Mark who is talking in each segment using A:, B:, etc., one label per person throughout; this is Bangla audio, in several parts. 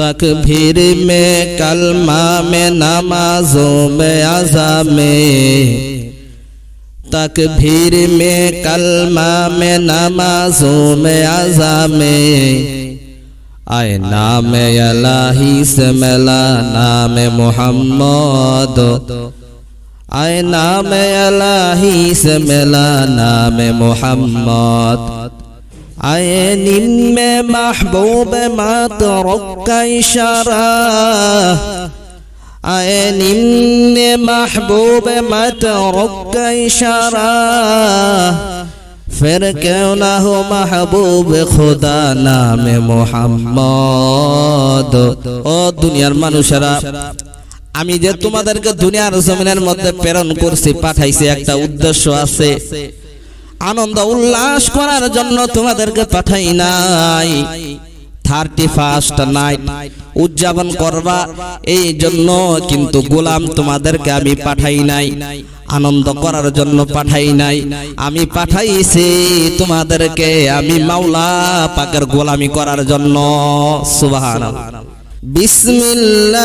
A: तकभीर में कलमा में नमाजों में अजा में। तकभीर में कलमा में नमाजों में अजा में। आए नाम अलाही से मिला नाम मोहम्मद। आए नाम अलाही से मिला नाम मोहम्मद। आए निम्मे महबूब मत का इशारा आए निम्ने महबूब मत का इशारा फिर क्यों ना हो महबूब खुदा नाम মোহাম্মদ ও দুনিয়ার মানুষেরা আমি যে তোমাদেরকে দুনিয়ার জমিনের মধ্যে প্রেরণ করছি পাঠাইছি একটা উদ্দেশ্য আছে আনন্দ উল্লাস করার জন্য তোমাদেরকে পাঠাই নাই। থার্টি ফার্স্ট নাইট উদযাপন করবা, এই জন্য কিন্তু গোলাম তোমাদেরকে আমি পাঠাই নাই। আনন্দ করার জন্য পাঠাই নাই। আমি পাঠাইছি তোমাদেরকে, আমি মাওলা পাকের গোলামি করার জন্য। সুবাহান বিসমিল্লাহির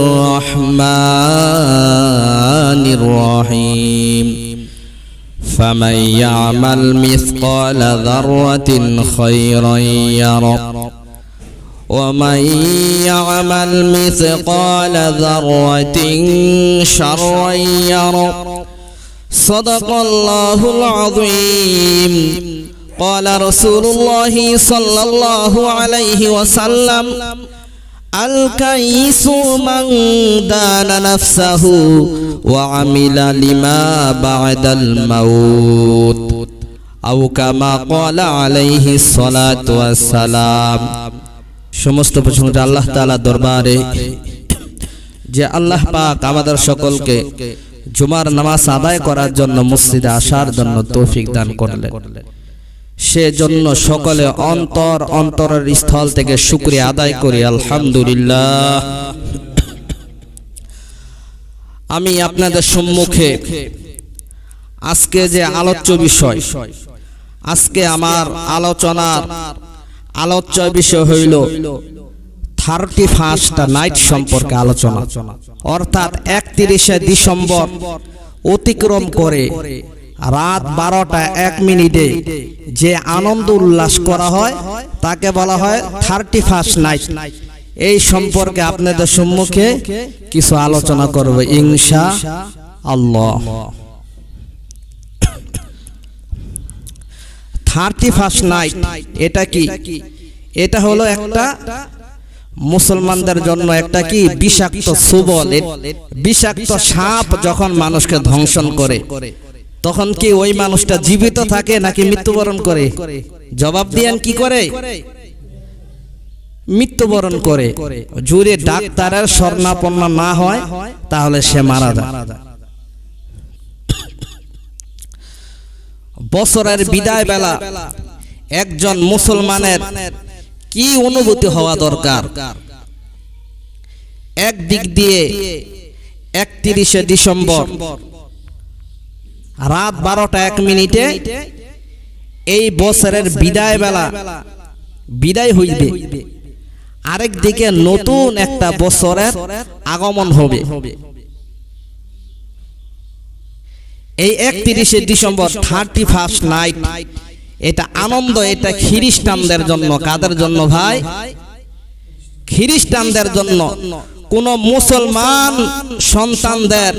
A: রহমানির রহিম। فمن يعمل مثقال ذرة خيرا يره ومن يعمل مثقال ذرة شرا يره صدق الله العظيم. قال رسول الله صلى الله عليه وسلم الكيس من دان نفسه وعمل لما بعد الموت أو كما قال عليه الصلاة والسلام সমস্ত প্রশংসা আল্লাহ তাআলা দরবারে যে আল্লাহ পাক আমাদের সকলকে জুমার নামাজ আদায় করার জন্য মসজিদে আসার জন্য তৌফিক দান করলেন সেজন্য সকলে অন্তর, অন্তরের স্থল থেকে শুক্রিয়া আদায় করি, আলহামদুলিল্লাহ। আমি আপনাদের সম্মুখে আজকে যে আলোচ্য বিষয়, আজকে আমার আলোচনার আলোচ্য বিষয় হইল থার্টি ফার্স্ট নাইট সম্পর্কে আলোচনা। অর্থাৎ একত্রিশে ডিসেম্বর অতিক্রম করে রাত বারোটা এক মিনিটে যে আনন্দ উল্লাস করা হয়, তাকে বলা হয় থার্টি ফার্স্ট নাইট এই সম্পর্কে আপনাদের সম্মুখে কিছু আলোচনা করব ইনশা আল্লাহ। থার্টি ফার্স্ট নাইট এটা কি? এটা হলো একটা মুসলমানদের জন্য একটা কি? বিষাক্ত সুবল। বিষাক্ত সাপ যখন মানুষকে ধ্বংসন করে তখন কি ওই মানুষটা জীবিত থাকে নাকি মৃত্যুবরণ করে? জবাব দিয়েন কি করে? মৃত্যুবরণ করে। জুড়ে ডাক্তারের স্বর্ণাপন্ন না হয়, তাহলে সে মারা যায়। বছরের বিদায় বেলা একজন মুসলমানের কি অনুভূতি হওয়া দরকার? এক দিক দিয়ে একত্রিশে ডিসেম্বর রাত বারোটা এক মিনিটে এই বছরের বিদায় বেলা বিদায় হইবে। আরেক দিকে নতুন একটা বছরের আগমন হবে। এই একত্রিশে ডিসেম্বর থার্টি ফার্স্ট নাইট এটা আনন্দ, এটা খ্রিস্টানদের জন্য। কাদের জন্য ভাই? খ্রিস্টানদের জন্য। কোন মুসলমান সন্তানদের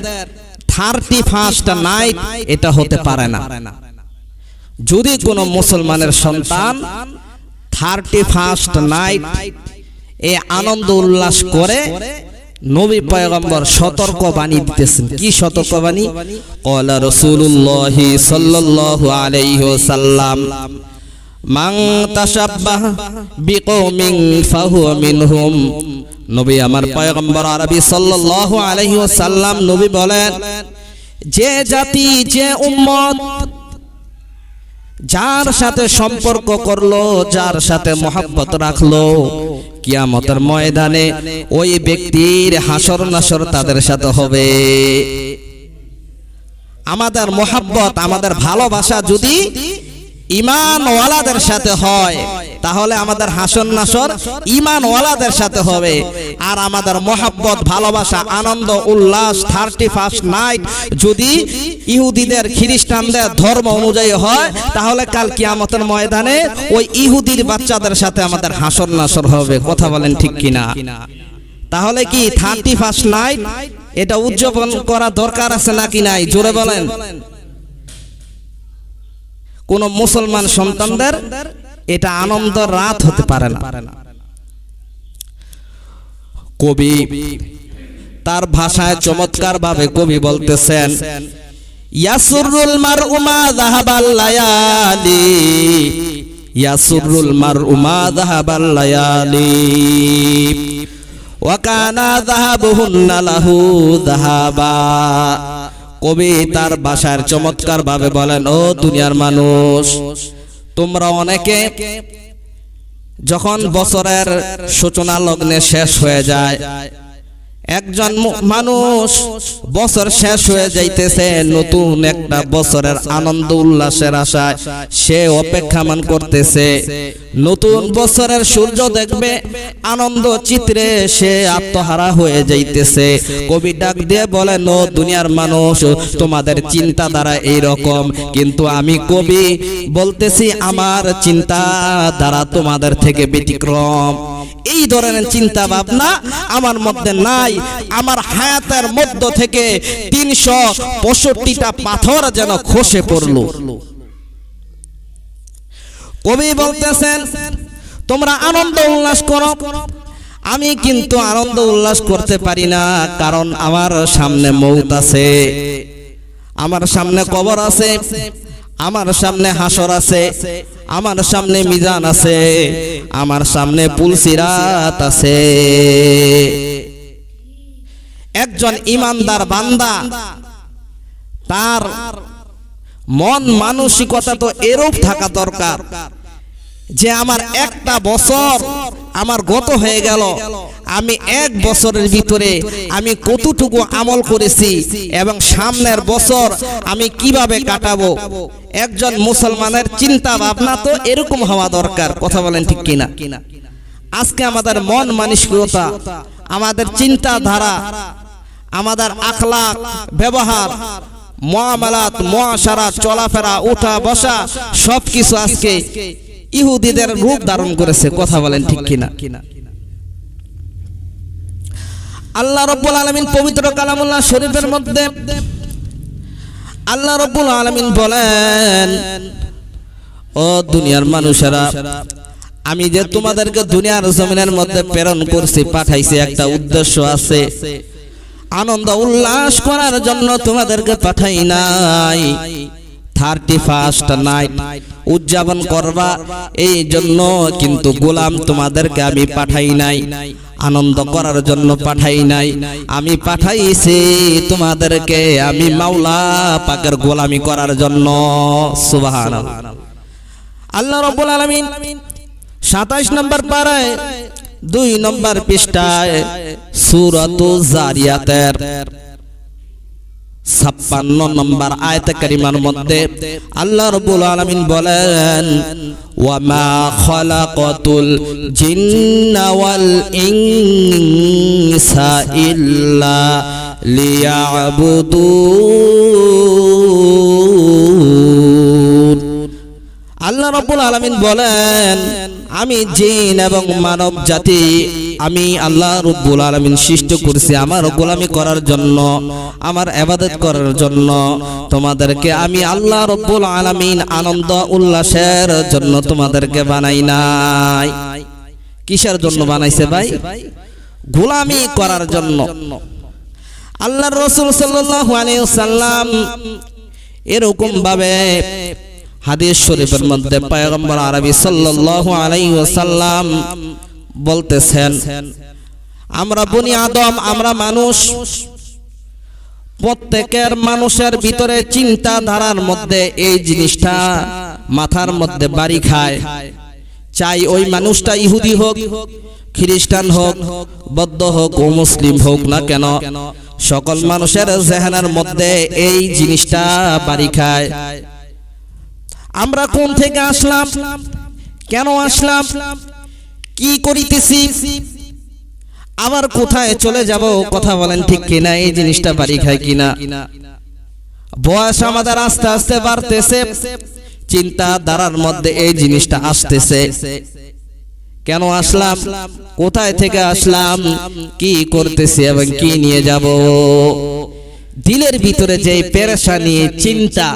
A: থার্টি ফার্স্ট নাইট এটা হতে পারে না। যদি কোনো মুসলমানের সন্তান থার্টি ফার্স্ট নাইট এ আনন্দ উল্লাস করে নবী পয়গম্বর সতর্ক বাণী দিতেছেন। কি সতর্ক বাণী কলা রসুল্লাহ সাল্লাল্লাহু আলাইহি ওয়াসাল্লাম, মান তাশাব্বাহ বিকৌমিন ফাহুয়া মিনহুম। নবী আমার পয়গম্বর আরবি সাল্লাল্লাহু আলাইহি ওয়াসাল্লাম নবী বলেন, যে জাতি, যে উম্মত যার সাথে সম্পর্ক করল, যার সাথে মহাব্বত রাখল, কিয়ামতের ময়দানে ওই ব্যক্তির হাসর নাসর তাদের সাথে হবে। আমাদের মহাব্বত, আমাদের ভালোবাসা যদি ইমানওয়ালাদের সাথে হয় তাহলে আমাদের হাসন নাসর ইমানওয়ালাদের সাথে হবে। আর আমাদের মহাব্বত, ভালোবাসা, আনন্দ, উল্লাস থার্টি ফার্স্ট নাইট যদি ইহুদিদের, খ্রিস্টানদের ধর্ম অনুযায়ী হয়, তাহলে কাল কিয়ামতের ময়দানে ওই ইহুদির বাচ্চাদের সাথে আমাদের হাসন নাসর হবে। কথা বলেন ঠিক কিনা? তাহলে কি থার্টি ফার্স্ট নাইট এটা উদযাপন করা দরকার আছে নাকি নাই? জোরে বলেন। কোন মুসলমান সন্তানদের এটা আনন্দ রাত হতে পারে না। কবি তার ভাষায় চমৎকার ভাবে কবি বলতেছেন ইয়াসুরুল মারউ মা যাহাবাল লায়ালি ইয়াসুরুল মারউ মা যাহাবাল লায়ালি ওয়া কানা লাহু যাহাবা কবি তার ভাষার চমৎকার ভাবে বলেন ও দুনিয়ার মানুষ তোমরা অনেকে যখন বছরের সূচনা লগ্নে শেষ হয়ে যায় একজন মানুষ বছর শেষ হয়ে যাইতেছে, নতুন একটা বছরের আনন্দ, উল্লাসের আশায় সে অপেক্ষামান করতেছে। নতুন বছরের সূর্য দেখবে, আনন্দ চিত্রে সে আত্মহারা হয়ে যাইতেছে। কবি ডাক দিয়ে বলেন, ও দুনিয়ার মানুষ, তোমাদের চিন্তা দ্বারা এই রকম কিন্তু আমি কবি বলতেছি, আমার চিন্তা দ্বারা তোমাদের থেকে ব্যতিক্রম। এই ধরনের চিন্তা ভাবনা আমার মধ্যে নাই। আমার হায়াতের মধ্য থেকে তিনশো পঁয়ষট্টিটা পাথর যেন খসে পড়ল। কবি বলতেছেন, তোমরা আনন্দ উল্লাস করো। আমি কিন্তু আনন্দ উল্লাস করতে পারি না, কারণ আমার সামনে মৌত আছে। আমার সামনে কবর আছে। আমার সামনে হাসর আছে, আমার সামনে মিজান আছে, আমার সামনে পুলসিরাত আছে। একজন ইমানদার বান্দা, তার মন মানসিকতা তো এরূপ থাকা দরকার যে আমার একটা বছর আমার গত হয়ে গেল আমি এক বছরের ভিতরে আমি কতটুকু আমল করেছি এবং সামনের বছর আমি কীভাবে কাটাবো? একজন মুসলমানের চিন্তা ভাবনা তো এরকম হওয়া দরকার কথা বলেন ঠিক কিনা? আজকে আমাদের মন মানসিকতা আমাদের চিন্তাধারা আমাদের আখলাক ব্যবহার মুআমালাত মুআশারাত চলাফেরা উঠা বসা সবকিছু আজকে ইহুদিদের রূপ ধারণ করেছে কথা বলেন ঠিক কিনা? কিনা? আল্লাহ রব্বুল আলামিন পবিত্র কালামুল্লাহ শরীফের মধ্যে আল্লাহ রব্বুল আলামিন বলেন, ও দুনিয়ার মানুষেরা, আমি যে তোমাদেরকে দুনিয়ার জমিনের মধ্যে প্রেরণ করছি, পাঠাইছি একটা উদ্দেশ্য আছে। আনন্দ উল্লাস করার জন্য তোমাদেরকে পাঠাই নাই। থার্টি ফার্স্ট নাইট উদযাপন করবা, এই জন্য কিন্তু গোলাম তোমাদেরকে আমি পাঠাই নাই। আনন্দ করার জন্য পাঠাই নাই। আমি পাঠাইছি তোমাদেরকে, আমি মাওলা পাকের গোলামি করার জন্য। সুবাহান আল্লাহ রব্বুল আলামিন সাতাইশ নম্বর পারায় দুই নম্বর পৃষ্ঠায় সুরত জারিয়াতের ছাপ্পান্ন নম্বর আয়তে মধ্যে আল্লাহ রবুল আলমিন বলেন ওয়ামা খলাকতুল আল্লাহ রবুল আলামিন বলেন আমি জিন এবং মানব জাতি, আমি আল্লাহ রব্বুল আলামিন সৃষ্টি করেছি আমার গোলামি করার জন্য, আমার এবাদত করার জন্য। তোমাদেরকে আমি আল্লাহ রব্বুল আলামিন আনন্দ উল্লাসের জন্য তোমাদেরকে বানাই নাই। কিসের জন্য বানাইছে ভাই? গোলামি করার জন্য। আল্লাহর রসুল সাল্লাম এরকম ভাবে হাদিস শরীফের মধ্যে পয়গম্বর আরবি সাল্লাল্লাহু আলাইহি ওয়াসাল্লাম বলতেছেন, আমরা বনি আদম, আমরা মানুষ। প্রত্যেকের মানুষের ভিতরে চিন্তা ধারার মধ্যে এই জিনিসটা মাথার মধ্যে বাড়ি খায়। চাই ওই মানুষটা ইহুদি হোক, খ্রিস্টান হোক, বৌদ্ধ হোক ও মুসলিম হোক না কেন, সকল মানুষের জেহানের মধ্যে এই জিনিসটা বাড়ি খায়। আমরা কোন থেকে আসলাম? কেন আসলাম? কি করিতেছি? আবার কোথায় চলে যাব? কথা বলেন ঠিক কিনা? এই জিনিসটা বাড়ি খায় কিনা? বয়স আমাদের আস্তে আস্তে বাড়তেছে। চিন্তা ধারার মধ্যে এই জিনিসটা আসতেছে। কেন আসলাম? কোথায় থেকে আসলাম? কি করতেছি এবং কি নিয়ে যাব? দিলের ভিতরে যে পেরেশানি, চিন্তা,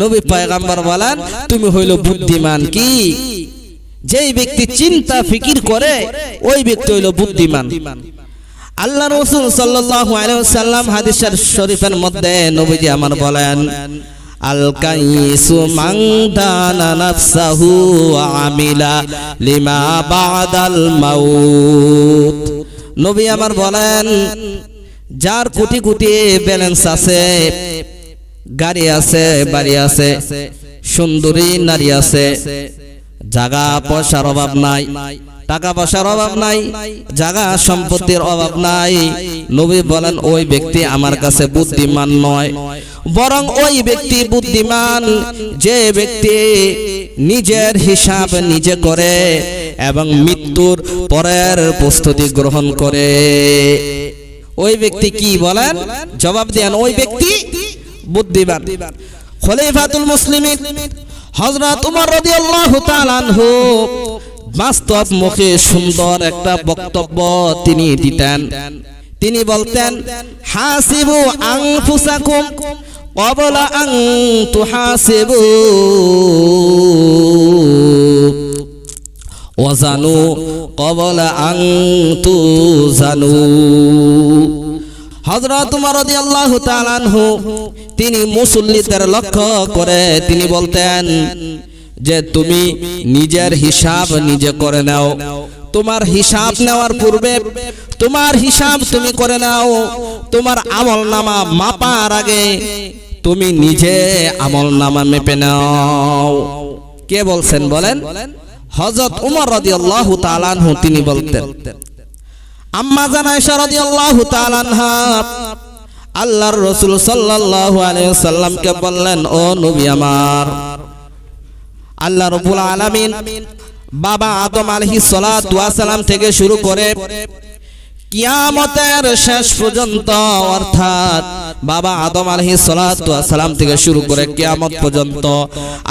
A: নবী পয়গাম্বর বলেন, তুমি হইল বুদ্ধিমান কি? যেই ব্যক্তি চিন্তা, ফিকির করে, ওই ব্যক্তি হইল বুদ্ধিমান। আল্লাহ রসুল সাল্লাল্লাহু আলাইহি ওয়াসাল্লাম হাদিসের শরীফের মধ্যে নবীজি আমার বলেন, আল কাইসু মান দানা নাফসাহু ওয়া আমিলা লিমা বাদাল মাউত। নবী আমার বলেন যার কোটি কোটি ব্যালেন্স আছে গাড়ি আছে বাড়ি আছে সুন্দরী নারী আছে জাগা পয়সার অভাব নাই টাকা পয়সার অভাব নাই জাগা সম্পত্তির অভাব নাই। নবী বলেন ওই ব্যক্তি আমার কাছে বুদ্ধিমান নয় বরং ওই ব্যক্তি বুদ্ধিমান যে ব্যক্তি নিজের হিসাব নিজে করে এবং মৃত্যুর পরের প্রস্তুতি গ্রহণ করে। ওই ব্যক্তি কি বলেন? জবাব দেন, ওই ব্যক্তি বুদ্ধিমান। খলিফাতুল মুসলিমিন, হযরত উমর রাদিয়াল্লাহু তাআলা আনহু বাস্তব মুখে সুন্দর একটা বক্তব্য তিনি দিতেন। তিনি বলতেন, হাসিবু আনফুসাকুম ক্বাবলা আন তুহাসিবু ওয়াজানু হযরত উমর রাদিয়াল্লাহু তাআলা আনহু তিনি মুসল্লিদের লক্ষ্য করে তিনি বলতেন যে, তুমি নিজের হিসাব নিজে করে নাও। তোমার হিসাব নেওয়ার পূর্বে তোমার হিসাব তুমি করে নাও। তোমার আমল নামা মাপার আগে তুমি নিজে আমল নামা মেপে নাও। কে বলছেন বলেন? হযরত উমর রাজি আল্লাহ তালানহ তিনি বলতেন, আম্মা জান আয়েশা আল্লাহ তালানহ আল্লাহর রসুল সাল্লাল্লাহু আলাইহি ওয়াসাল্লামকে বললেন, ও নবী আমার, আল্লাহ রবুল আলামিন বাবা আদম সালাতু ওয়াসালাম থেকে শুরু করে কিয়ামতের শেষ পর্যন্ত, অর্থাৎ বাবা আদম সালাতু ওয়াসালাম থেকে শুরু করে কিয়ামত পর্যন্ত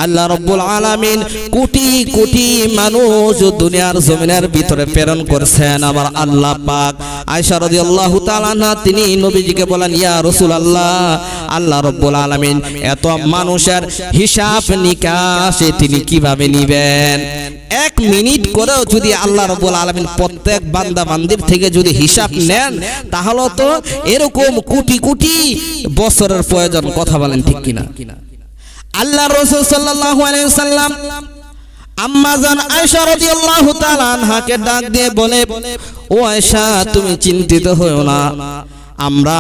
A: আল্লাহ রব্বুল আলামিন কোটি কোটি মানুষ দুনিয়ার জমিনের ভিতরে প্রেরণ করেছেন। আমার আল্লাহ পাক আয়েশা রাদিয়াল্লাহু তিনি নবীজিকে বলেন, ইয়া রাসূলুল্লাহ, আল্লাহ রব্বুল আলামিন, এত মানুষের হিসাব নিকাশ তিনি কীভাবে নিবেন? এক মিনিট করেও যদি আল্লাহ রব্বুল আলামিন প্রত্যেক বান্দা বান্দির থেকে যদি হিসাব নেন, তাহলে তো এরকম কোটি কোটি বছরের প্রয়োজন, কথা বলেন ঠিক কিনা? আল্লাহ রসুল সাল্লাম আম্মা জান রাদিয়াল্লাহু তাআলা আনহাকে ডাক দিয়ে বলে, ও আয়েশা, তুমি চিন্তিত হও না। আমরা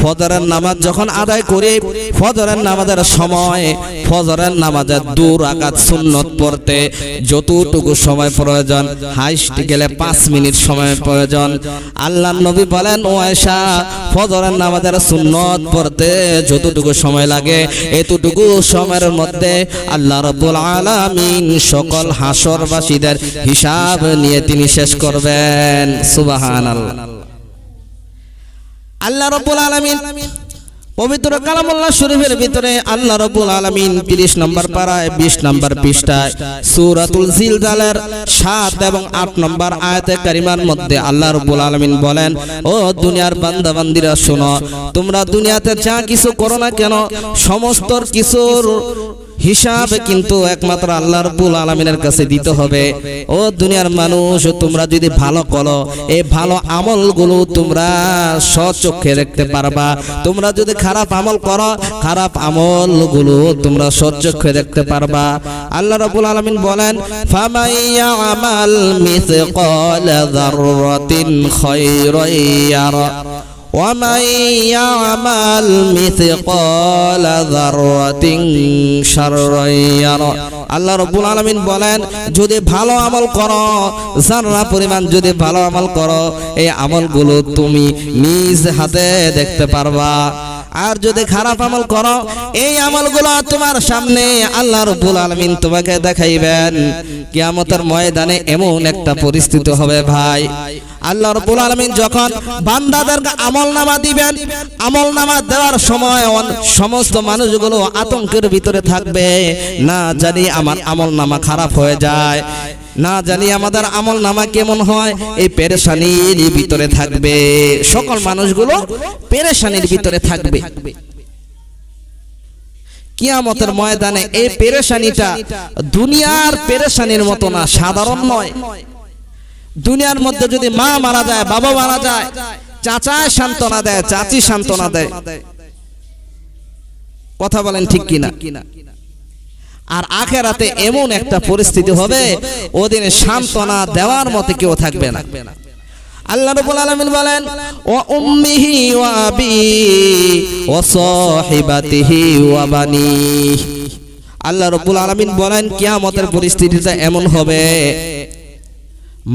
A: ফজরের নামাজ যখন আদায় করি, ফজরের নামাজের সময়, ফজরের নামাজের দু রাকাত সুন্নত পড়তে যতটুকু সময় প্রয়োজন, হাইস্ট গেলে পাঁচ মিনিট সময় প্রয়োজন। আল্লাহ নবী বলেন, ও আয়েশা, ফজরের নামাজের সুন্নত পড়তে যতটুকু সময় লাগে, এতটুকু সময়ের মধ্যে আল্লাহ রব্বুল আলামিন সকল হাসরবাসীদের হিসাব নিয়ে তিনি শেষ করবেন। সুবহানাল্লাহ। আল্লাহ রব্বুল আলামিন পবিত্র কালামুল্লাহ শরীফের ভিতরে আল্লাহ রব্বুল আলামিন 30 নম্বর পারায় 20 নম্বর পৃষ্ঠায়, সূরাতুল জিলজালের 7 এবং 8 নম্বর আয়াতে কারিমার মধ্যে আল্লাহ রব্বুল আলামিন বলেন, ও দুনিয়ার বান্দা বান্দিরা শোনো, তোমরা দুনিয়াতে যা কিছু করো না কেন সমস্ত কিছুর হিসাব কিন্তু একমাত্র আল্লাহ রব্বুল আলমিনের কাছে দিতে হবে। ও দুনিয়ার মানুষ তোমরা যদি ভালো করো এই ভালো আমলগুলো তোমরা সচক্ষে দেখতে পারবা। তোমরা যদি খারাপ আমল করো খারাপ আমলগুলো তোমরা সচক্ষে দেখতে পারবা। আল্লাহ রব্বুল আলমিন বলেন ফামাইয়া আমাল মিসকাল যাররাতিন খায়রাইয়ারা ومن يعمل مثقال ذرة شرا يره আল্লাহ রব্বুল আলামিন বলেন যদি ভালো আমল করো জাররা পরিমাণ যদি ভালো আমল করো এই আমলগুলো তুমি নিজ হাতে দেখতে পারবা আর যদি খারাপ আমল করো এই আমলগুলো তোমার সামনে আল্লাহ রব্বুল আলামিন তোমাকে দেখাইবেন কিয়ামতের ময়দানে এমন একটা পরিস্থিতি হবে ভাই আল্লাহ রব্বুল আলামিন যখন বান্দাদেরকে আমল নামা দিবেন আমল নামা দেওয়ার সময় সমস্ত মানুষগুলো আতঙ্কের ভিতরে থাকবে। না জানি আমার আমল নামা খারাপ হয়ে যায়, না জানি আমাদের আমল নামা কেমন হয়, এই পেরেশানির ভিতরে থাকবে। সকল মানুষগুলো পেরেশানির ভিতরে থাকবে। কিয়ামতের ময়দানে এই পেরেশানিটা দুনিয়ার পেরেশানির মতো না, সাধারণ নয়। দুনিয়ার মধ্যে যদি মা মারা যায়, বাবা মারা যায় চাচায় সান্ত্বনা দেয়, চাচি সান্ত্বনা দেয়। কথা বলেন ঠিক কিনা? আর আখেরাতে এমন একটা পরিস্থিতি হবে, ওদিন সান্ত্বনা দেওয়ার মতো কেউ থাকবে না। আল্লাহ রাব্বুল আলামিন বলেন ও উম্মিহি ওয়া আবি ওয়া সাহিবাতিহি ওয়া বানি আল্লাহ রাব্বুল আলামিন বলেন, কিয়ামতের পরিস্থিতিটা এমন হবে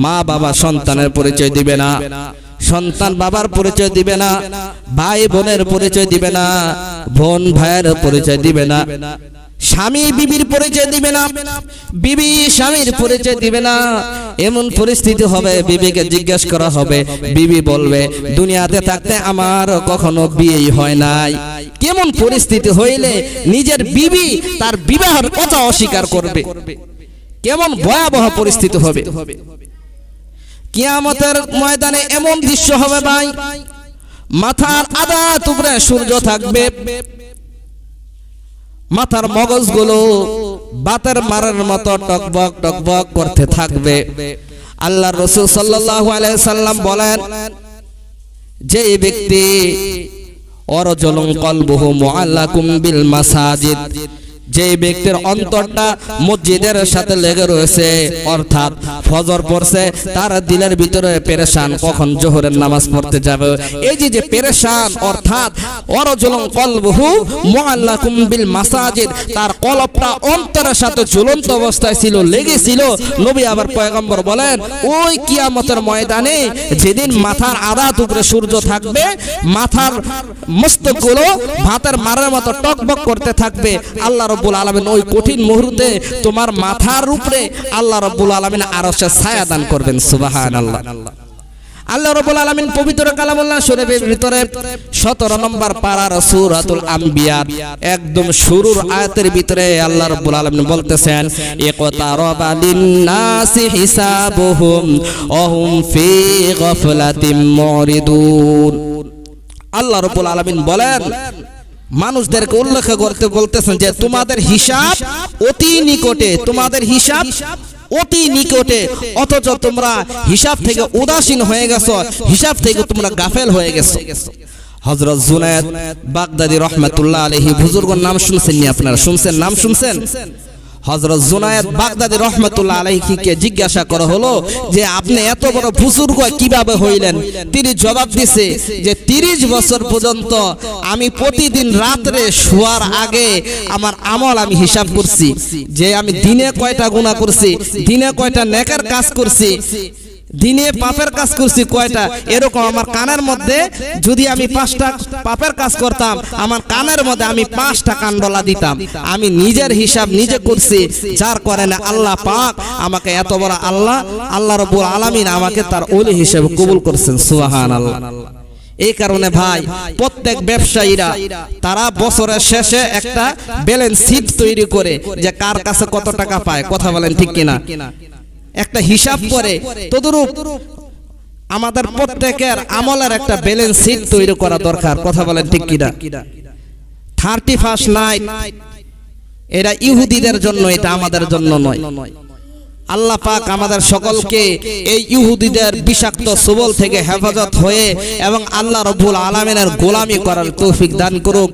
A: মা বাবা সন্তানের পরিচয় দিবে না, সন্তান বাবার পরিচয় দিবে না, ভাই বোনের পরিচয় দিবে না, বোন ভাইয়ের পরিচয় দিবে না, স্বামী বিবির পরিচয় দিবে না, বিবি স্বামীর পরিচয় দিবে না। এমন পরিস্থিতি হবে, বিবিকে জিজ্ঞেস করা হবে, বিবি বলবে, দুনিয়াতে থাকতে আমার কখনো বিয়েই হয় নাই। কেমন পরিস্থিতি হইলে নিজের বিবি তার বিবাহের কথা অস্বীকার করবে। কেমন ভয়াবহ পরিস্থিতি হবে। কিয়ামতের ময়দানে এমন দৃশ্য হবে ভাই, মাথার আদা টুকরে সূর্য থাকবে, মাথার মগজগুলো বাতের মারার মতো টকবক টকবক করতে থাকবে। আল্লাহ রসুল সাল্লাম বলেন, যে ব্যক্তি অরজলং কলবুহু মুআল্লাকুম বিল মাসাজিদ যে ব্যক্তির অন্তরটা মসজিদের সাথে লেগে রয়েছে, অর্থাৎ ফজর পড়ছে, তার দিলের ভিতরে পেরেশান, কখন জোহরের নামাজ পড়তে যাবে? এই যে যে পেরেশান, অর্থাৎ অরজলং কলবহু মুআল্লাকুম বিল মাসাজিদ, তার কলবটা অন্তরের সাথে ঝুলন্ত অবস্থায় ছিল, লেগেছিল। নবী আবার পয়গম্বর বলেন, ওই কিয়ামতের ময়দানে যেদিন মাথার আধা টুকরে সূর্য থাকবে, মাথার মস্তকগুলো ভাতের মারের মতো টকবক করতে থাকবে, আল্লাহ রব্বুল আলামিন ওই কঠিন মুহূর্তে তোমার মাথার উপরে আল্লাহ রব্বুল আলামিন আরশের ছায়া দান করবেন, সুবহানাল্লাহ। আল্লাহ আল্লাহ রব্বুল আলামিন পবিত্র কালামুল্লাহ শরীফের ভিতরে 17 নম্বর পারার সূরাতুল আম্বিয়া একদম শুরুর আয়াতের ভিতরে আল্লাহ রব্বুল আলামিন বলতেছেন, ইকতারাবা লিন-নাসি হিসাবুহুম ওহুম ফি গাফলাতিম মুরিদুন। আল্লাহ রব্বুল আলামিন বলেন মানুষদেরকে উল্লেখ করতে বলতেছেন যে তোমাদের হিসাব অতি নিকটে, তোমাদের হিসাব অতি নিকটে, অথচ তোমরা হিসাব থেকে উদাসীন হয়ে গেছো, হিসাব থেকে তোমরা গাফেল হয়ে গেছো। হজরত জুনায়েদ বাগদাদি রহমাতুল্লাহ আলাইহি বুজুর্গর নাম শুনছেন নি আপনারা? শুনছেন? নাম শুনছেন? হযরত জুনায়েদ বাগদাদি রহমতুল্লাহ আলাইহিকে জিজ্ঞাসা করা হলো যে, আপনি এত বড় বুজুর্গ কীভাবে হইলেন? তিনি জবাব দিছে যে 30 বছর পর্যন্ত আমি প্রতিদিন রাত্রে শোয়ার আগে আমার আমল আমি হিসাব করছি। যে আমি দিনে কয়টা গুনাহ করছি, দিনে কয়টা নেকার কাজ করছি দিনে পাপের কাজ করছি কয়টা? এরকম আমার কানের মধ্যে যদি আমি পাঁচটা পাপের কাজ করতাম আমার কানের মধ্যে আমি পাঁচটা কান্ডলা দিতাম। আমি নিজের হিসাব নিজে করছি যার কারণে আল্লাহ পাক আমাকে এত বড় আল্লাহ আল্লাহ রব্বুল আলামিন আমাকে তার ওলি হিসেবে কবুল করছেন। সুবহান আল্লাহ এই কারণে ভাই প্রত্যেক ব্যবসায়ীরা তারা বছরের শেষে একটা ব্যালেন্স শিট তৈরি করে যে কার কাছে কত টাকা পায় কথা বলেন ঠিক কিনা। একটা হিসাব করে তদরূপ আমাদের প্রত্যেকের আমলের একটা ব্যালেন্স শিট তৈরি করা দরকার। কথা বলেন ঠিক কিনা? থার্টি ফার্স্ট নাইট এটা ইহুদিদের জন্য এটা আমাদের জন্য নয়। আল্লাহ পাক আমাদের সকলকে এই ইহুদিদের বিষাক্ত সুবল থেকে হেফাজত হয়ে এবং আল্লাহ রব্বুল আলমিনের গোলামি করার তৌফিক দান করুক।